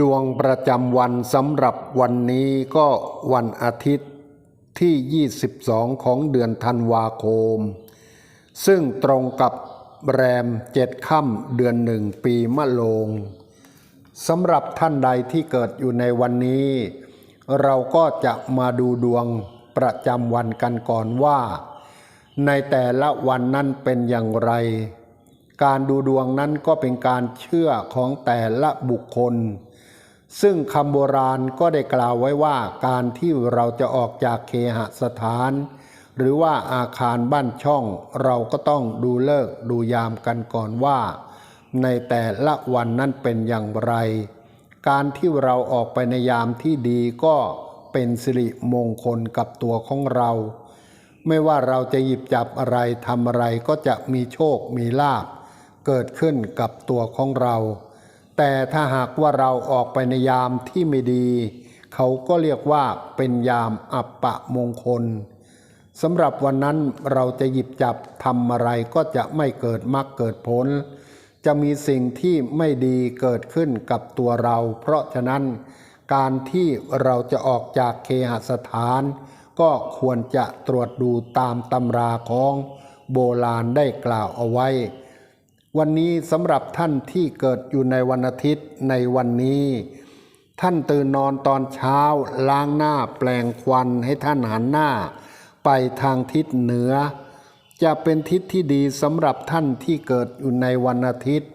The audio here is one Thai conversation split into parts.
ดวงประจำวันสำหรับวันนี้ก็วันอาทิตย์ที่ 22 ของเดือนธันวาคม ซึ่งตรงกับแรมเจ็ดค่ำเดือนหนึ่งปีมะโรงสำหรับท่านใดที่เกิดอยู่ในวันนี้ เราก็จะมาดูดวงประจำวันกันก่อนว่า ในแต่ละวันนั้นเป็นอย่างไร การดูดวงนั้นก็เป็นการเชื่อของแต่ละบุคคล ซึ่งคำโบราณก็ได้กล่าวไว้ว่าการที่เราจะออกจากเคหสถาน หรือว่าอาคารบ้านช่อง เราก็ต้องดูเลิกดูยามกันก่อนว่า ในแต่ละวันนั้นเป็นอย่างไร การที่เราออกไปในยามที่ดีก็เป็นสิริมงคลกับตัวของเรา ไม่ว่าเราจะหยิบจับอะไรทำอะไรก็จะมีโชคมีลาภเกิดขึ้นกับตัวของเรา แต่ถ้าหากว่าเราออกไปในยามที่ไม่ดี เขาก็เรียกว่าเป็นยามอัปปะมงคลสำหรับวันนั้นเราจะหยิบจับทำอะไรก็จะไม่เกิดมรรคเกิดผล จะมีสิ่งที่ไม่ดีเกิดขึ้นกับตัวเรา เพราะฉะนั้น การที่เราจะออกจากเคหสถาน ก็ควรจะตรวจดูตามตำราของโบราณได้กล่าวเอาไว้ วันนี้สำหรับท่านที่เกิดอยู่ในวันอาทิตย์ในวันนี้ ท่านตื่นนอนตอนเช้าล้างหน้าแปลงควันให้ท่านหันหน้า ไปทางทิศเหนือ จะเป็นทิศที่ดีสำหรับท่านที่เกิดอยู่ในวันอาทิตย์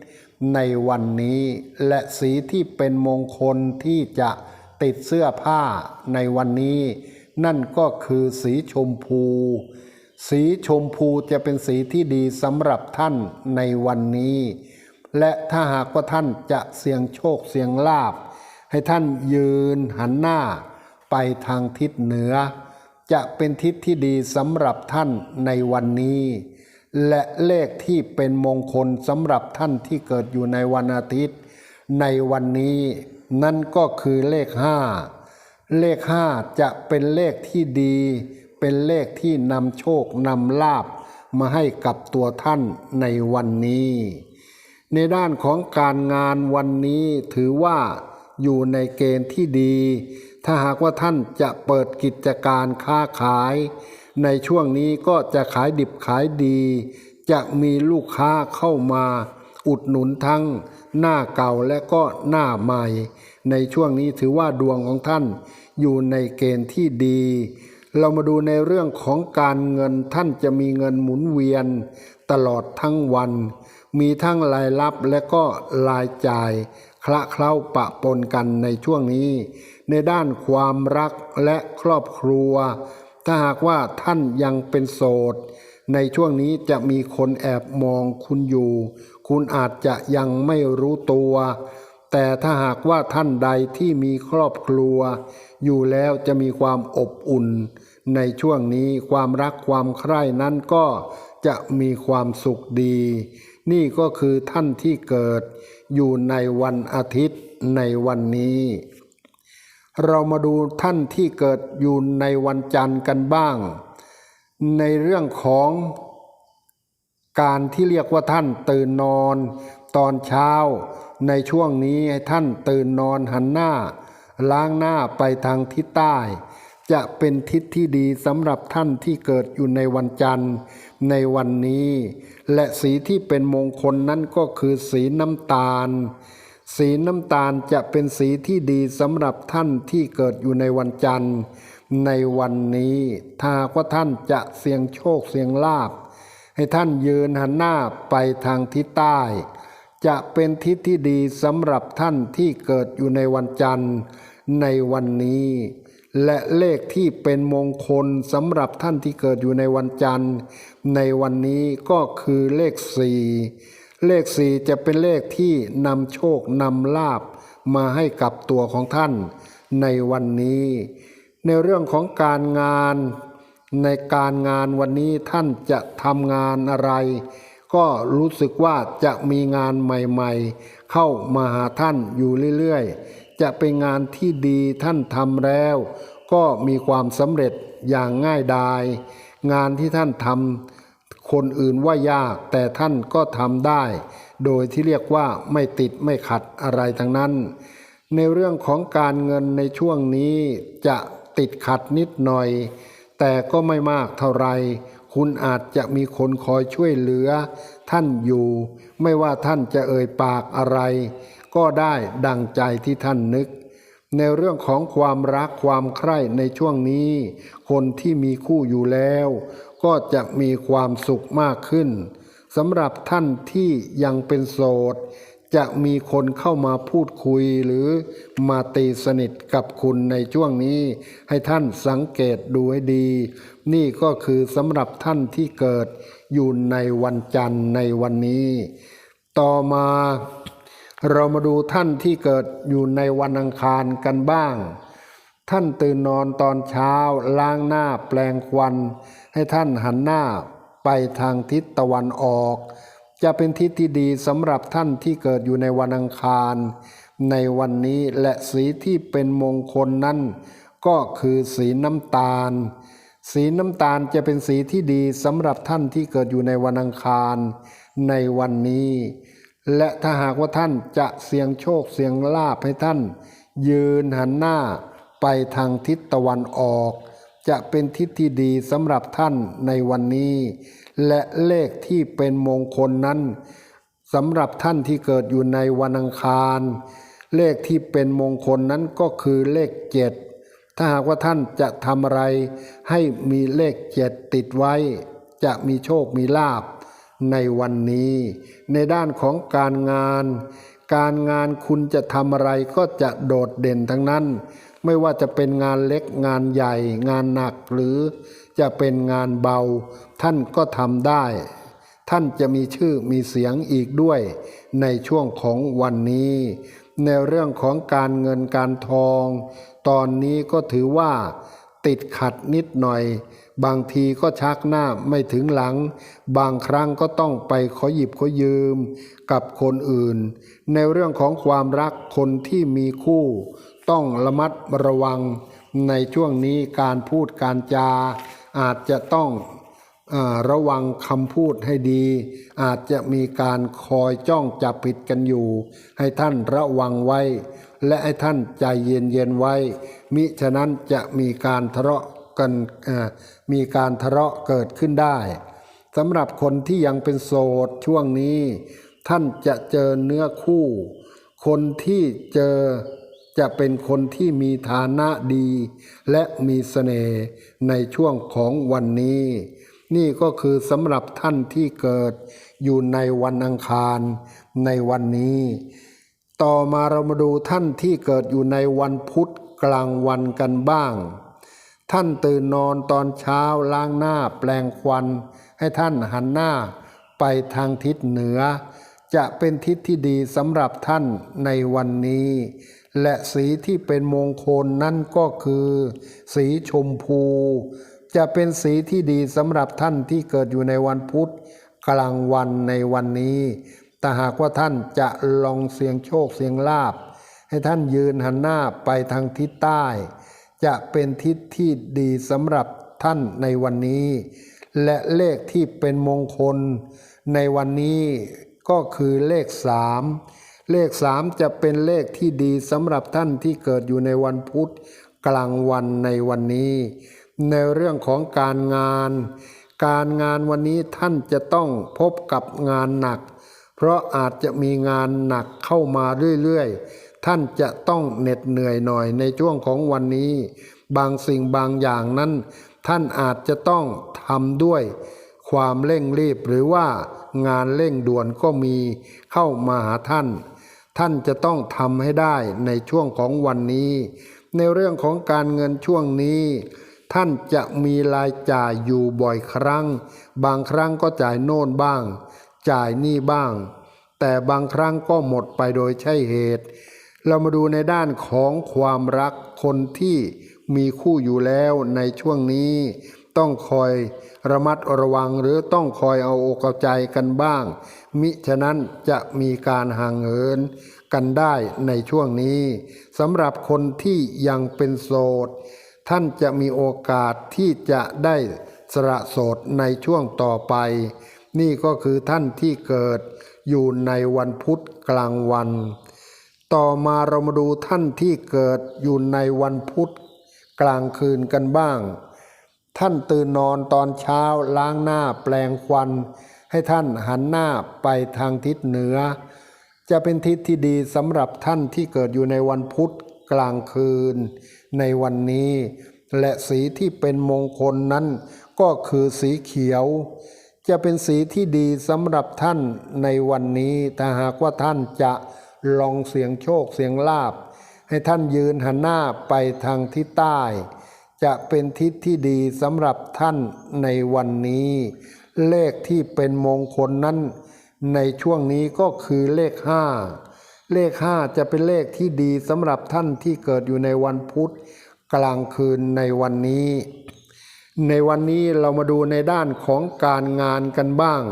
ในวันนี้ และสีที่เป็นมงคลที่จะติดเสื้อผ้าในวันนี้ นั่นก็คือสีชมพู สีชมพูจะเป็นสีที่ดีสำหรับท่านในวันนี้ และถ้าหากว่าท่านจะเสี่ยงโชคเสี่ยงลาบ ให้ท่านยืนหันหน้าไปทางทิศเหนือ จะเป็นทิศที่ดีสำหรับท่านในวันนี้ และเลขที่เป็นมงคลสำหรับท่านที่เกิดอยู่ในวันอาทิตย์ ในวันนี้ นั่นก็คือเลขห้าเลขห้าจะเป็นเลขที่ดี เป็นเลขที่นำโชคนำลาบมาให้กับตัวท่านในวันนี้ ในด้านของการงานวันนี้ถือว่าอยู่ในเกณฑ์ที่ดี ถ้าหากว่าท่านจะเปิดกิจการค้าขาย ในช่วงนี้ก็จะขายดิบขายดี จะมีลูกค้าเข้ามา อุดหนุนทั้งหน้าเก่าและก็หน้าใหม่ ในช่วงนี้ถือว่าดวงของท่านอยู่ในเกณฑ์ที่ดี เรามาดูในเรื่องของการเงินท่านจะมีเงินหมุนเวียนตลอดทั้งวัน มีทั้งรายรับและก็รายจ่าย คละเคล้าปะปนกันในช่วงนี้ ในด้านความรักและครอบครัว ถ้าหากว่าท่านยังเป็นโสด ในช่วงนี้จะมีคนแอบมองคุณอยู่ คุณอาจจะยังไม่รู้ตัวแต่ถ้าหากว่าท่านใดที่มีครอบครัว อยู่แล้วจะมีความอบอุ่น ในช่วงนี้ความรักความใคร่นั้นก็จะมีความสุขดี นี่ก็คือท่านที่เกิดอยู่ในวันอาทิตย์ในวันนี้ เรามาดูท่านที่เกิดอยู่ในวันจันทร์กันบ้าง ในเรื่องของการที่เรียกว่าท่านตื่นนอน ตอนเช้า ในช่วงนี้ให้ท่านตื่นนอนหันหน้า ล้างหน้าไปทางทิศใต้ จะเป็นทิศที่ดีสำหรับท่านที่เกิดอยู่ในวันจันทร์ในวันนี้ และสีที่เป็นมงคลนั้นก็คือสีน้ำตาล สีน้ำตาลจะเป็นสีที่ดีสำหรับท่านที่เกิดอยู่ในวันจันทร์ ในวันนี้ ถ้ากว่าท่านจะเสี่ยงโชคเสี่ยงลาภให้ท่านยืนหันหน้าไปทางทิศใต้ จะเป็นทิศที่ดีสำหรับท่านที่เกิดอยู่ในวันจันทร์ ในวันนี้ และเลขที่เป็นมงคลสำหรับท่านที่เกิดอยู่ในวันจันทร์ ในวันนี้ก็คือเลขสี่เลขสี่จะเป็นเลขที่นำโชคนำลาบมาให้กับตัวของท่านในวันนี้ ในเรื่องของการงานในการงานวันนี้ท่านจะทำงานอะไร ก็รู้สึกว่าจะมีงานใหม่ๆ เข้ามาหาท่านอยู่เรื่อยๆ จะเป็นงานที่ดีท่านทำแล้ว ก็มีความสำเร็จอย่างง่ายดาย งานที่ท่านทำคนอื่นว่ายาก แต่ท่านก็ทำได้ โดยที่เรียกว่าไม่ติดไม่ขัดอะไรทั้งนั้น ในเรื่องของการเงินในช่วงนี้จะติดขัดนิดหน่อย แต่ก็ไม่มากเท่าไรคุณอาจจะมีคนคอยช่วยเหลือ ท่านอยู่ ไม่ว่าท่านจะเอ่ยปากอะไร ก็ได้ดังใจที่ท่านนึก ในเรื่องของความรักความใคร่ในช่วงนี้ คนที่มีคู่อยู่แล้ว ก็จะมีความสุขมากขึ้นสำหรับท่านที่ยังเป็นโสด จะมีคนเข้ามาพูดคุยหรือมาตีสนิทกับคุณในช่วงนี้ ให้ท่านสังเกตดูให้ดี นี่ก็คือสำหรับท่านที่เกิดอยู่ในวันจันทร์ในวันนี้ ต่อมา เรามาดูท่านที่เกิดอยู่ในวันอังคารกันบ้าง ท่านตื่นนอนตอนเช้าล้างหน้าแปลงควัน ให้ท่านหันหน้าไปทางทิศตะวันออก จะเป็นทิศที่ดีสำหรับท่านที่เกิดอยู่ในวันอังคาร ในวันนี้และสีที่เป็นมงคลนั้น ก็คือสีน้ำตาล สีน้ำตาลจะเป็นสีที่ดีสำหรับท่านที่เกิดอยู่ในวันอังคาร ในวันนี้ และถ้าหากว่าท่านจะเสี่ยงโชคเสี่ยงลาภให้ท่าน ยืนหันหน้าไปทางทิศตะวันออก จะเป็นทิศที่ดีสำหรับท่านในวันนี้ และเลขที่เป็นมงคลนั้นสำหรับท่านที่เกิดอยู่ในวันอังคาร เลขที่เป็นมงคลนั้นก็คือเลขเจ็ดถ้าหากว่าท่านจะทำอะไร ให้มีเลขเจ็ดติดไว้ จะมีโชคมีลาภ ในวันนี้ ในด้านของการงาน การงานคุณจะทำอะไรก็จะโดดเด่นทั้งนั้น ไม่ว่าจะเป็นงานเล็กงานใหญ่ งานหนักหรือจะเป็นงานเบา ท่านก็ทำได้ ท่านจะมีชื่อมีเสียงอีกด้วย ในช่วงของวันนี้ ในเรื่องของการเงินการทอง ตอนนี้ก็ถือว่าติดขัดนิดหน่อย บางทีก็ชักหน้าไม่ถึงหลัง บางครั้งก็ต้องไปขอหยิบขอยืมกับคนอื่น ในเรื่องของความรักคนที่มีคู่ ต้องระมัดระวัง ในช่วงนี้การพูดการจา อาจจะต้องอระวังคำพูดให้ดี อาจจะมีการคอยจ้องจับผิดกันอยู่ ให้ท่านระวังไว้ และให้ท่านใจเย็นๆไว้ มิฉะนั้นจะมีการทะเลาะ กันมีการทะเลาะเกิดขึ้นได้สำหรับคนที่ยังเป็นโสดช่วงนี้ ท่านจะเจอเนื้อคู่ คนที่เจอจะเป็นคนที่มีฐานะดี และมีเสน่ห์ในช่วงของวันนี้ นี่ก็คือสำหรับท่านที่เกิดอยู่ในวันอังคารในวันนี้ ต่อมาเรามาดูท่านที่เกิดอยู่ในวันพุธกลางวันกันบ้าง ท่านตื่นนอนตอนเช้าล้างหน้าแปลงควัน ให้ท่านหันหน้าไปทางทิศเหนือ จะเป็นทิศที่ดีสำหรับท่านในวันนี้ และสีที่เป็นมงคลนั่นก็คือ สีชมพู จะเป็นสีที่ดีสำหรับท่านที่เกิดอยู่ในวันพุธกลางวันในวันนี้แต่หากว่าท่านจะลองเสียงโชคเสียงลาบ ให้ท่านยืนหันหน้าไปทางทิศใต้ จะเป็นทิศที่ดีสำหรับท่านในวันนี้ และเลขที่เป็นมงคล ในวันนี้ก็คือเลขสามเลขสามจะเป็นเลขที่ดีสำหรับท่านที่เกิดอยู่ในวันพุธกลางวันในวันนี้ ในเรื่องของการงาน การงานวันนี้ท่านจะต้องพบกับงานหนัก เพราะอาจจะมีงานหนักเข้ามาเรื่อยๆ ท่านจะต้องเหน็ดเหนื่อยหน่อยในช่วงของวันนี้ บางสิ่งบางอย่างนั้น ท่านอาจจะต้องทำด้วย ความเร่งรีบหรือว่างานเร่งด่วนก็มีเข้ามาหาท่าน ท่านจะต้องทำให้ได้ในช่วงของวันนี้ ในเรื่องของการเงินช่วงนี้ท่านจะมีรายจ่ายอยู่บ่อยครั้ง บางครั้งก็จ่ายโน่นบ้าง จ่ายนี่บ้าง แต่บางครั้งก็หมดไปโดยใช่เหตุ เรามาดูในด้านของความรักคนที่มีคู่อยู่แล้วในช่วงนี้ ต้องคอยระมัดระวังหรือต้องคอยเอาอกเอาใจกันบ้าง มิฉะนั้นจะมีการห่างเหินกันได้ในช่วงนี้สำหรับคนที่ยังเป็นโสด ท่านจะมีโอกาสที่จะได้สละโสดในช่วงต่อไป นี่ก็คือท่านที่เกิดอยู่ในวันพุธกลางวัน ต่อมาเรามาดูท่านที่เกิดอยู่ในวันพุธกลางคืนกันบ้าง ท่านตื่นนอนตอนเช้าล้างหน้าแปลงควัน ให้ท่านหันหน้าไปทางทิศเหนือ จะเป็นทิศที่ดีสำหรับท่านที่เกิดอยู่ในวันพุธกลางคืน ในวันนี้ และสีที่เป็นมงคลนั้น ก็คือสีเขียว จะเป็นสีที่ดีสำหรับท่านในวันนี้ถ้าหากว่าท่านจะ ลองเสียงโชคเสียงลาบ ให้ท่านยืนหันหน้าไปทางทิศใต้ จะเป็นทิศที่ดีสำหรับท่านในวันนี้ เลขที่เป็นมงคลนั้น ในช่วงนี้ก็คือเลขห้าเลขห้าจะเป็นเลขที่ดีสำหรับท่านที่เกิดอยู่ในวันพุธกลางคืนในวันนี้ ในวันนี้เรามาดูในด้านของการงานกันบ้าง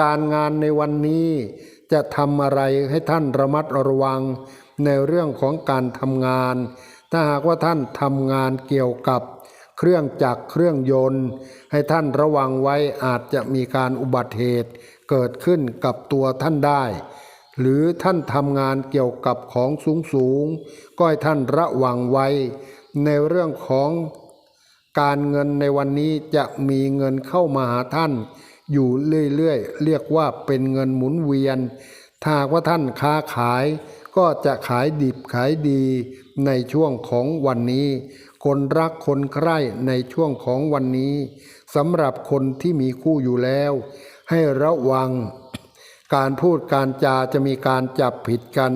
การงานในวันนี้ จะทำอะไรให้ท่านระมัดระวังในเรื่องของการทำงาน ถ้าหากว่าท่านทำงานเกี่ยวกับเครื่องจักรเครื่องยนต์ ให้ท่านระวังไว้อาจจะมีการอุบัติเหตุเกิดขึ้นกับตัวท่านได้ หรือท่านทำงานเกี่ยวกับของสูงสูงก็ให้ท่านระวังไว้ ในเรื่องของการเงินในวันนี้จะมีเงินเข้ามาหาท่าน อยู่เรื่อยๆ เรียกว่าเป็นเงินหมุนเวียน ถ้าว่าท่านค้าขายก็จะขายดิบขายดีในช่วงของวันนี้ คนรักคนใคร่ในช่วงของวันนี้สำหรับคนที่มีคู่อยู่แล้ว ให้ระวัง การพูดการจาจะมีการจับผิดกัน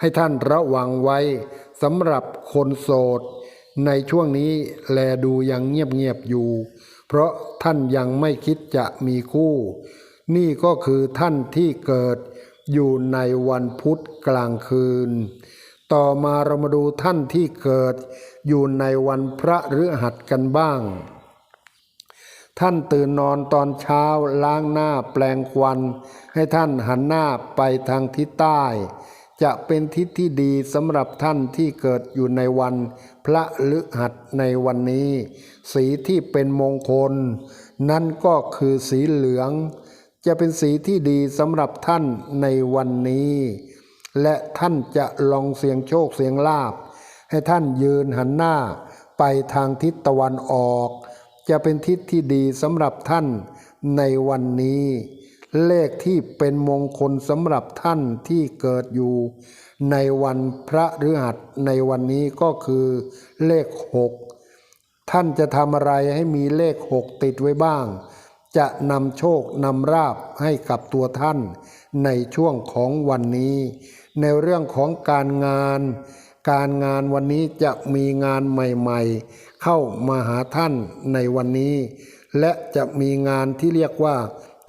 ให้ท่านระวังไว้สำหรับคนโสด ในช่วงนี้แลดูยังเงียบๆอยู่ เพราะท่านยังไม่คิดจะมีคู่ นี่ก็คือท่านที่เกิดอยู่ในวันพุธกลางคืน ต่อมาเรามาดูท่านที่เกิดอยู่ในวันพระฤหัสกันบ้าง ท่านตื่นนอนตอนเช้าล้างหน้าแปลงควัน ให้ท่านหันหน้าไปทางทิศใต้ จะเป็นทิศที่ดีสำหรับท่านที่เกิดอยู่ในวัน พระฤหัสในวันนี้ สีที่เป็นมงคล นั่นก็คือสีเหลือง จะเป็นสีที่ดีสำหรับท่านในวันนี้ และท่านจะลองเสียงโชคเสียงลาบ ให้ท่านยืนหันหน้าไปทางทิศตะวันออก จะเป็นทิศที่ดีสำหรับท่านในวันนี้ เลขที่เป็นมงคลสำหรับท่านที่เกิดอยู่ ในวันพระฤหัสในวันนี้ก็คือเลขหกท่านจะทำอะไรให้มีเลขหกติดไว้บ้าง จะนำโชคนำราบให้กับตัวท่านในช่วงของวันนี้ ในเรื่องของการงาน การงานวันนี้จะมีงานใหม่ๆ เข้ามาหาท่านในวันนี้ และจะมีงานที่เรียกว่า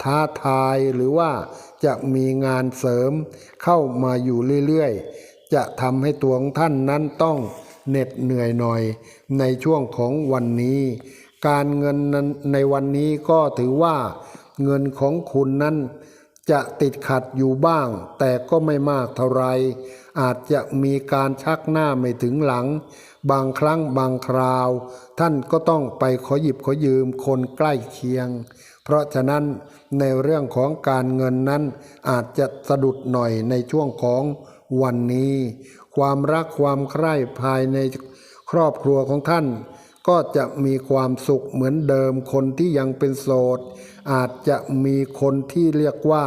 ท้าทายหรือว่าจะมีงานเสริมเข้ามาอยู่เรื่อยๆ จะทำให้ตัวของท่านนั้นต้องเหน็ดเหนื่อยหน่อยในช่วงของวันนี้ การเงินนั้นในวันนี้ก็ถือว่าเงินของคุณนั้นจะติดขัดอยู่บ้าง แต่ก็ไม่มากเท่าไร อาจจะมีการชักหน้าไม่ถึงหลัง บางครั้งบางคราว ท่านก็ต้องไปขอหยิบขอยืมคนใกล้เคียง เพราะฉะนั้นในเรื่องของการเงินนั้นอาจจะสะดุดหน่อยในช่วงของวันนี้ ความรักความใคร่ภายในครอบครัวของท่าน ก็จะมีความสุขเหมือนเดิมคนที่ยังเป็นโสด อาจจะมีคนที่เรียกว่า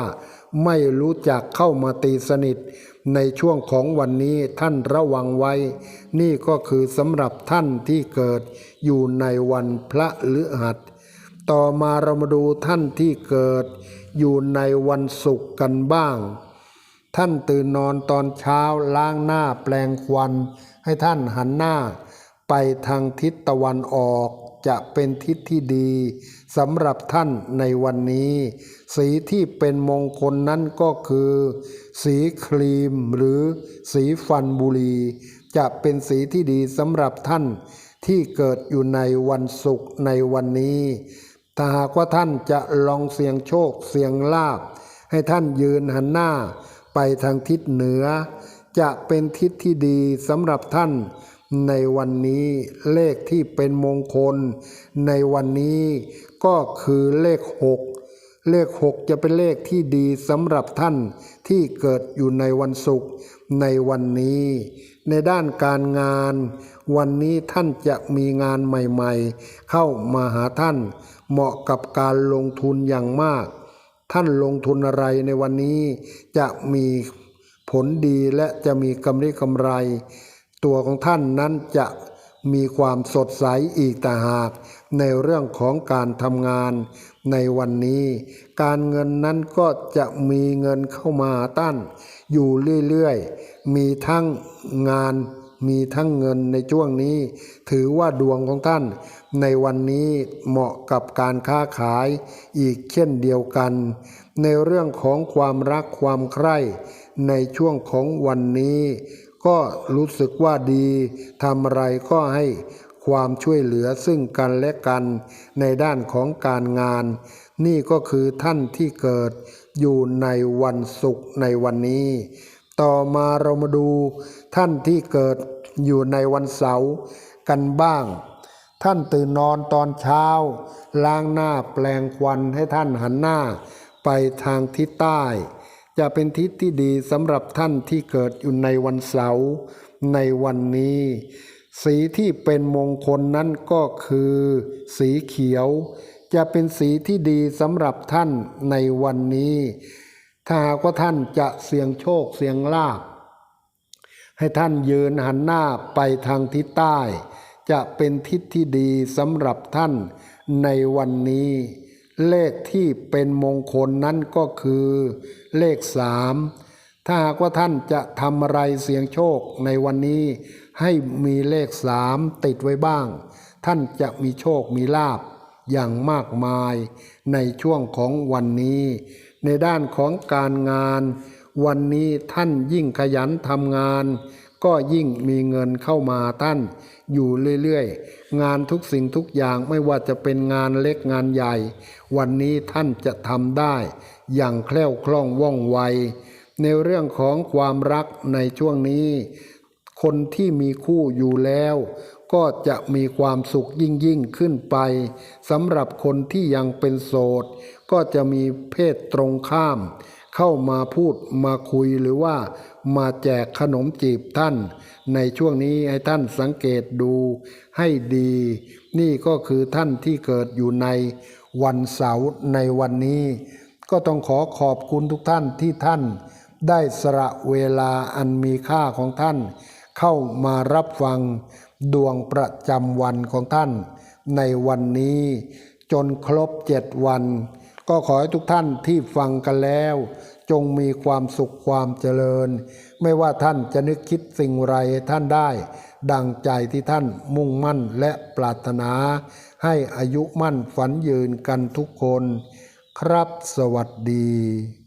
ไม่รู้จักเข้ามาตีสนิท ในช่วงของวันนี้ท่านระวังไว้ นี่ก็คือสำหรับท่านที่เกิดอยู่ในวันพระฤหัส ต่อมาเรามาดูท่านที่เกิดอยู่ในวันศุกร์กันบ้าง ท่านตื่นนอนตอนเช้าล้างหน้าแปลงควัน ให้ท่านหันหน้า ไปทางทิศตะวันออกจะเป็นทิศที่ดีสำหรับท่านในวันนี้ สีที่เป็นมงคลนั้นก็คือ สีครีมหรือสีฟันบุรี จะเป็นสีที่ดีสำหรับท่านที่เกิดอยู่ในวันศุกร์ในวันนี้ ถ้าหากว่าท่านจะลองเสี่ยงโชคเสี่ยงลาบให้ท่านยืนหันหน้าไปทางทิศเหนือ จะเป็นทิศที่ดีสำหรับท่านในวันนี้เลขที่เป็นมงคล ในวันนี้ก็คือเลขหกเลขหกจะเป็นเลขที่ดีสำหรับท่านที่เกิดอยู่ในวันศุกร์ในวันนี้ ในด้านการงาน วันนี้ท่านจะมีงานใหม่ๆ เข้ามาหาท่าน เหมาะกับการลงทุนอย่างมาก ท่านลงทุนอะไรในวันนี้จะมีผลดีและจะมีกำไรกำไร ตัวของท่านนั้นจะมีความสดใสอีกต่างหาก ในเรื่องของการทำงานในวันนี้ การเงินนั้นก็จะมีเงินเข้ามาหาท่านอยู่เรื่อยๆ มีทั้งงาน มีทั้งเงินในช่วงนี้ ถือว่าดวงของท่าน ในวันนี้เหมาะกับการค้าขายอีกเช่นเดียวกัน ในเรื่องของความรักความใคร่ ในช่วงของวันนี้ ก็รู้สึกว่าดีทำอะไรก็ให้ความช่วยเหลือซึ่งกันและกันในด้านของการงาน นี่ก็คือท่านที่เกิดอยู่ในวันศุกร์ในวันนี้ ต่อมาเรามาดูท่านที่เกิด อยู่ในวันเสาร์กันบ้าง ท่านตื่นนอนตอนเช้า ล้างหน้าแปลงควันให้ท่านหันหน้า ไปทางทิศใต้ จะเป็นทิศที่ดีสำหรับท่านที่เกิดอยู่ในวันเสาร์ในวันนี้ สีที่เป็นมงคลนั้นก็คือ สีเขียว จะเป็นสีที่ดีสำหรับท่านในวันนี้ ถ้าหากว่าท่านจะเสี่ยงโชคเสี่ยงลาภ ให้ท่านยืนหันหน้าไปทางทิศใต้ จะเป็นทิศที่ดีสำหรับท่านในวันนี้ เลขที่เป็นมงคลนั้นก็คือ เลขสามถ้าหากว่าท่านจะทำอะไรเสี่ยงโชคในวันนี้ ให้มีเลขสามติดไว้บ้าง ท่านจะมีโชคมีลาภอย่างมากมายในช่วงของวันนี้ ในด้านของการงาน วันนี้ท่านยิ่งขยันทำงาน ก็ยิ่งมีเงินเข้ามาท่าน อยู่เรื่อยๆ งานทุกสิ่งทุกอย่างไม่ว่าจะเป็นงานเล็กงานใหญ่ วันนี้ท่านจะทำได้ อย่างแคล่วคล่องว่องไว ในเรื่องของความรักในช่วงนี้ คนที่มีคู่อยู่แล้วก็จะมีความสุขยิ่งยิ่งขึ้นไปสำหรับคนที่ยังเป็นโสด ก็จะมีเพศตรงข้าม เข้ามาพูดมาคุยหรือว่ามาแจกขนมจีบท่าน ในช่วงนี้ให้ท่านสังเกตดูให้ดี นี่ก็คือท่านที่เกิดอยู่ในวันเสาร์ในวันนี้ ก็ต้องขอขอบคุณทุกท่านที่ท่าน ได้สละเวลาอันมีค่าของท่าน เข้ามารับฟังดวงประจำวันของท่าน ในวันนี้จนครบเจ็ดวัน ก็ขอให้ทุกท่านที่ฟังกันแล้ว จงมีความสุขความเจริญ ไม่ว่าท่านจะนึกคิดสิ่งไรท่านได้ ดังใจที่ท่านมุ่งมั่นและปรารถนา ให้อายุมั่นฝันยืนกันทุกคน ครับสวัสดี